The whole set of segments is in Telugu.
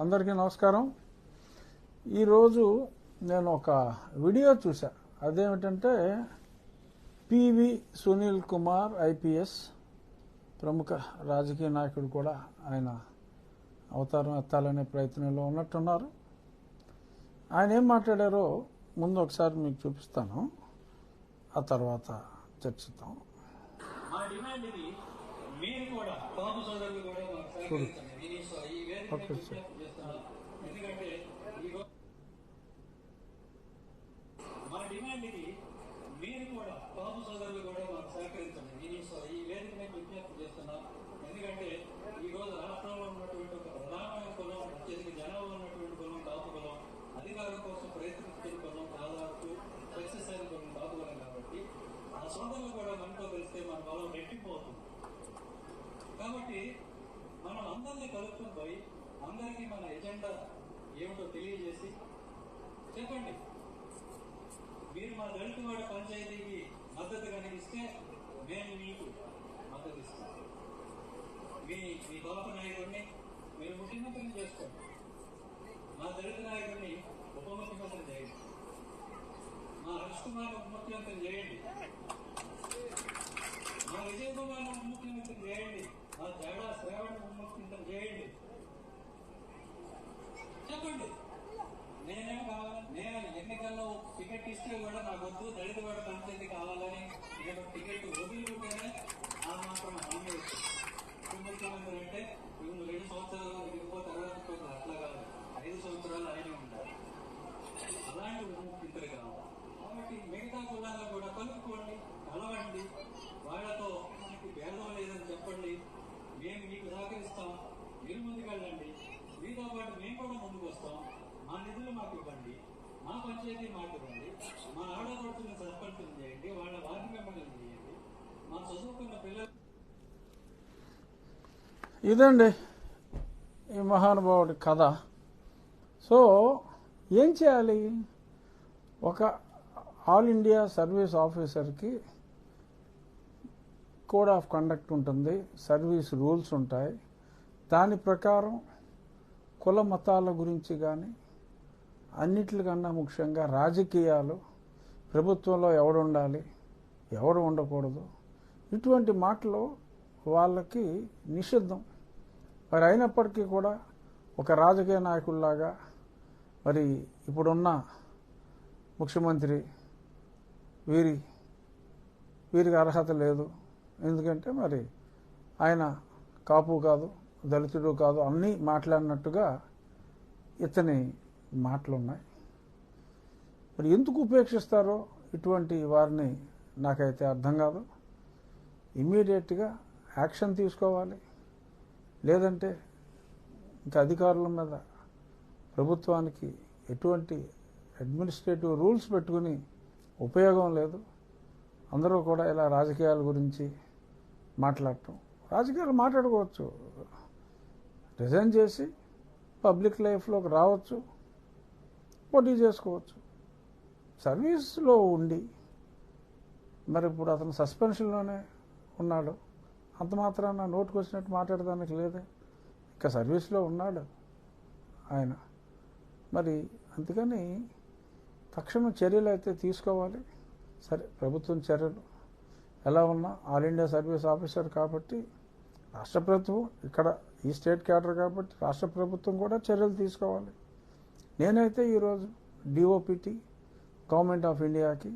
అందరికీ నమస్కారం. ఈరోజు నేను ఒక వీడియో చూసా అదేమిటంటే పివి సునీల్ కుమార్ ఐపీఎస్ ప్రముఖ రాజకీయ నాయకుడు కూడా ఆయన అవతారం ఎత్తాలనే ప్రయత్నంలో ఉన్నట్టున్నారు. ఆయన ఏం మాట్లాడారో ముందు ఒకసారి మీకు చూపిస్తాను. ఆ తర్వాత చర్చిద్దాం. మా డిమాండ్ ఇది మీరు కూడా కాపు సోదరులు కూడా మాకు సహకరించండి నేను ఈ సో- ఈ వేదిక ఓకే మీద సార్. విజ్ఞప్తి చేస్తున్నాను. ఎందుకంటే ఈ రో- మా మీరు కూడా బాబు సోదరులు కూడా మాకు సహకరించండి. నేను ఈ ఈ వేదిక మీద విజ్ఞప్తి చేస్తున్నాను ఎందుకంటే ఈ రోజు రాష్ట్రంలో ఉన్నటువంటి ఒక ప్రధానమైన కులం అత్యధిక జనాభా ఉన్నటువంటి కులం కాపు కులం. అధికారం కోసం ప్రయత్నిస్తున్న కులం దాదాపు సక్సెస్ అయిన కులం కాపు కులం కాబట్టి ఆ సోదరులు కూడా మనతో కలిస్తే మన బలం రెట్టిపోతుంది. కాబట్టి మనం అందరినీ కలుపుకొని పోయి అందరికీ మన ఎజెండా ఏమిటో తెలియజేసి చెప్పండి. మీరు మా దళితవాడ పంచాయతీకి మద్దతు కనిపిస్తే మేము మీకు మద్దతు ఇస్తాం. మీ మీ గొప్ప నాయకుడిని మీరు ముఖ్యమంత్రిని చేసుకోండి. మా దళిత నాయకుడిని ఉప ముఖ్యమంత్రి చేయండి. మా హర్ష్ కుమార్ ఉప ముఖ్యమంత్రి చేయండి. మా విజయ్ కుమార్ ఉప ముఖ్యమంత్రి చేయండి. మా తేడా శ్రావణ ఉప ముఖ్యమంత్రి చేయండి. చెప్పండి. నేనేం కావాలి నేను ఎన్నికల్లో టికెట్ ఇస్తే కూడా నాకు వద్దు దళిత వాడ కావాలని నేను టికెట్ వదిలిపెట్టానే ఆ మాత్రం హామీ ఇస్తాను ఉప ముఖ్యమంత్రి అంటే నువ్వు రెండు సంవత్సరాలు ఇంకో తర్వాత ఇంకో అట్లా కాదు ఐదు సంవత్సరాలు ఆయనే ఉంటారు అలాంటి ఉప ముఖ్యమంత్రి కావాలి కాబట్టి మిగతా కులాలను కూడా కలుపుకోండి కలవండి వాళ్ళతో మనకి భేదం లేదని చెప్పండి మేము మీకు సహకరిస్తాం మీరు ముందుకెళ్ళండి మీతో పాటు మేము కూడా ముందుకు వస్తాం మా నిధులు మాకు ఇవ్వండి మా పంచాయతీ మాకు ఇవ్వండి మా ఆడపడుతున్న సర్పంచులు చేయండి వాళ్ళ వార్డు మెంబర్లను చేయండి మా చదువుకున్న పిల్లలు ఇదండి ఈ మహానుభావుడి కథ. సో ఏం చేయాలి? ఒక ఆల్ ఇండియా సర్వీస్ ఆఫీసర్కి కోడ్ ఆఫ్ కండక్ట్ ఉంటుంది సర్వీస్ రూల్స్ ఉంటాయి. దాని ప్రకారం కుల మతాల గురించి కానీ అన్నిటికన్నా ముఖ్యంగా రాజకీయాలు ప్రభుత్వంలో ఎవడు ఉండాలి ఎవడు ఉండకూడదు ఇటువంటి మాటలు వాళ్ళకి నిషిద్ధం. మరి అయినప్పటికీ కూడా ఒక రాజకీయ నాయకుల్లాగా మరి ఇప్పుడున్న ముఖ్యమంత్రి వీరి వీరికి అర్హత లేదు. ఎందుకంటే మరి ఆయన కాపు కాదు దళితుడు కాదు అన్నీ మాట్లాడినట్టుగా ఇతని మాటలు ఉన్నాయి మరి ఎందుకు ఉపేక్షిస్తారో ఇటువంటి వారిని నాకైతే అర్థం కాదు. ఇమ్మీడియట్గా యాక్షన్ తీసుకోవాలి. లేదంటే ఇంకా అధికారుల మీద ప్రభుత్వానికి ఎటువంటి అడ్మినిస్ట్రేటివ్ రూల్స్ పెట్టుకుని ఉపయోగం లేదు. అందరూ కూడా ఇలా రాజకీయాల గురించి మాట్లాడటం. రాజకీయాలు మాట్లాడుకోవచ్చు. రిజైన్ చేసి పబ్లిక్ లైఫ్లోకి రావచ్చు. పోటీ చేసుకోవచ్చు. సర్వీస్లో ఉండి మరి ఇప్పుడు అతను సస్పెన్షన్లోనే ఉన్నాడు. అంత మాత్రాన నోటుకు వచ్చినట్టు మాట్లాడడానికి లేదే. ఇంకా సర్వీస్లో ఉన్నాడు ఆయన. మరి అందుకని తక్షణ చర్యలు అయితే తీసుకోవాలి. సరే ప్రభుత్వం చర్యలు. ఎలా ఉన్నా ఆల్ ఇండియా సర్వీస్ ఆఫీసర్ కాబట్టి రాష్ట్ర ప్రభుత్వం ఇక్కడ ఈ స్టేట్ క్యాడర్ కాబట్టి రాష్ట్ర ప్రభుత్వం కూడా చర్యలు తీసుకోవాలి. నేనైతే ఈరోజు డిఓపిటి గవర్నమెంట్ ఆఫ్ ఇండియాకి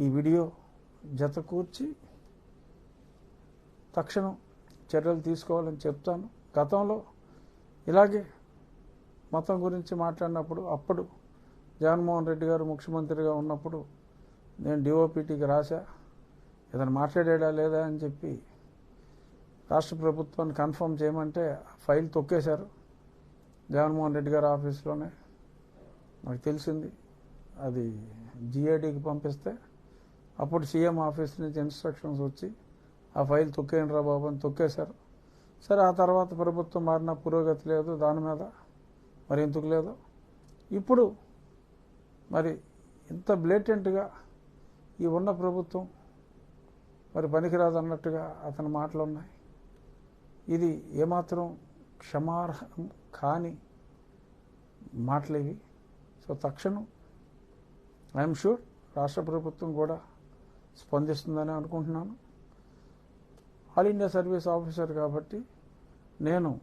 ఈ వీడియో జత కూర్చి తక్షణం చర్యలు తీసుకోవాలని చెప్తాను. గతంలో ఇలాగే మతం గురించి మాట్లాడినప్పుడు అప్పుడు జగన్మోహన్ రెడ్డి గారు ముఖ్యమంత్రిగా ఉన్నప్పుడు నేను డిఓపిటీకి రాశా. ఏదైనా మాట్లాడా లేదా అని చెప్పి రాష్ట్ర ప్రభుత్వాన్ని కన్ఫర్మ్ చేయమంటే ఫైల్ తొక్కేశారు జగన్మోహన్ రెడ్డి గారి ఆఫీస్లోనే. నాకు తెలిసింది అది జిఏడికి పంపిస్తే అప్పుడు సీఎం ఆఫీస్ నుంచి ఇన్స్ట్రక్షన్స్ వచ్చి ఆ ఫైల్ తొక్కేయండి రా బాబు అని తొక్కేశారు. సరే ఆ తర్వాత ప్రభుత్వం మారిన పురోగతి లేదు దాని మీద. మరి ఎందుకు లేదు? ఇప్పుడు మరి ఇంత బ్లేటెంట్గా ఈ ఉన్న ప్రభుత్వం మరి పనికిరాదు అన్నట్టుగా అతని మాటలు ఉన్నాయి ఇది ఏమాత్రం క్షమార్హం కాని మాటలేవి సో తక్షణం ఐఎమ్ షూర్ రాష్ట్ర ప్రభుత్వం కూడా స్పందిస్తుందని అనుకుంటున్నాను. ఆల్ ఇండియా సర్వీస్ ఆఫీసర్ కాబట్టి నేను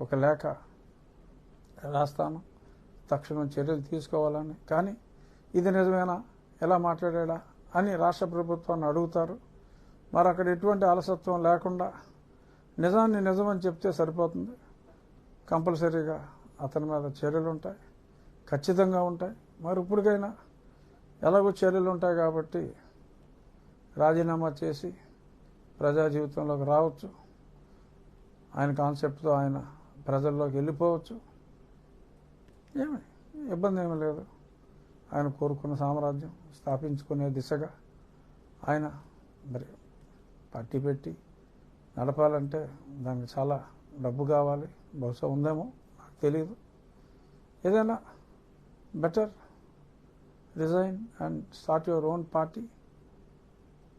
ఒక లేఖ రాస్తాను తక్షణం చర్యలు తీసుకోవాలని. కానీ ఇది నిజమేనా? ఎలా మాట్లాడా అని రాష్ట్ర ప్రభుత్వాన్ని అడుగుతారు. మరి అక్కడ ఎటువంటి అలసత్వం లేకుండా నిజాన్ని నిజమని చెప్తే సరిపోతుంది. కంపల్సరీగా అతని మీద చర్యలు ఉంటాయి. ఖచ్చితంగా ఉంటాయి. మరి ఇప్పటికైనా ఎలాగో చర్యలు ఉంటాయి కాబట్టి రాజీనామా చేసి ప్రజా జీవితంలోకి రావచ్చు. ఆయన కాన్సెప్ట్తో ఆయన ప్రజల్లోకి వెళ్ళిపోవచ్చు. ఏమి? ఇబ్బంది ఏమీ లేదు. ఆయన కోరుకున్న సామ్రాజ్యం స్థాపించుకునే దిశగా ఆయన మరి పార్టీ పెట్టి నడపాలంటే దానికి చాలా డబ్బు కావాలి. బహుశా ఉందేమో? నాకు తెలియదు ఏదైనా better resign and start your own party.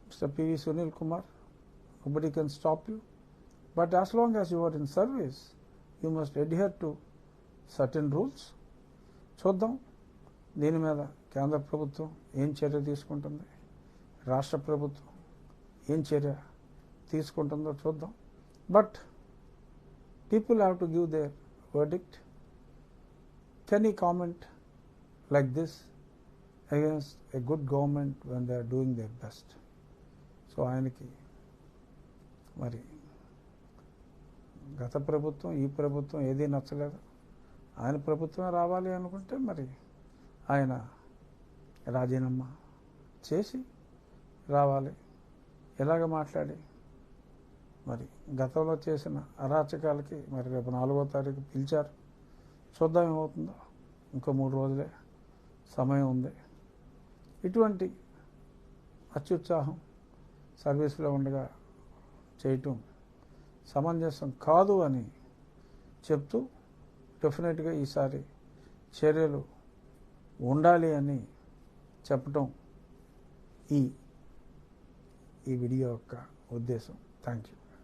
Mister PV Sunil Kumar. nobody can stop you but as long as you are in service you must adhere to certain rules చూద్దాం దీని మీద కేంద్ర ప్రభుత్వం ఏం చర్య తీసుకుంటుంది రాష్ట్ర ప్రభుత్వం ఏం చర్య తీసుకుంటుందో చూద్దాం but people have to give their verdict can ఈ comment like this against a good government when they are doing their best so ఆయనకి మరి గత ప్రభుత్వం ఈ ప్రభుత్వం ఏదీ నచ్చలేదు. ఆయన ప్రభుత్వమే రావాలి అనుకుంటే మరి ఆయన రాజీనామా చేసి రావాలి. ఇలాగ మాట్లాడి? మరి గతంలో చేసిన అరాచకాలకి మరి రేపు నాలుగో తారీఖు పిలిచారు. చూద్దాం ఏమవుతుందో. ఇంకో మూడు రోజులే. సమయం ఉంది. ఇటువంటి అత్యుత్సాహం సర్వీస్లో ఉండగా చేయటం సమంజసం కాదు అని చెప్తూ డెఫినెట్గా ఈసారి చర్యలు ఉండాలి అని చెప్పటం ఈ ఈ వీడియో యొక్క ఉద్దేశం. Thank you.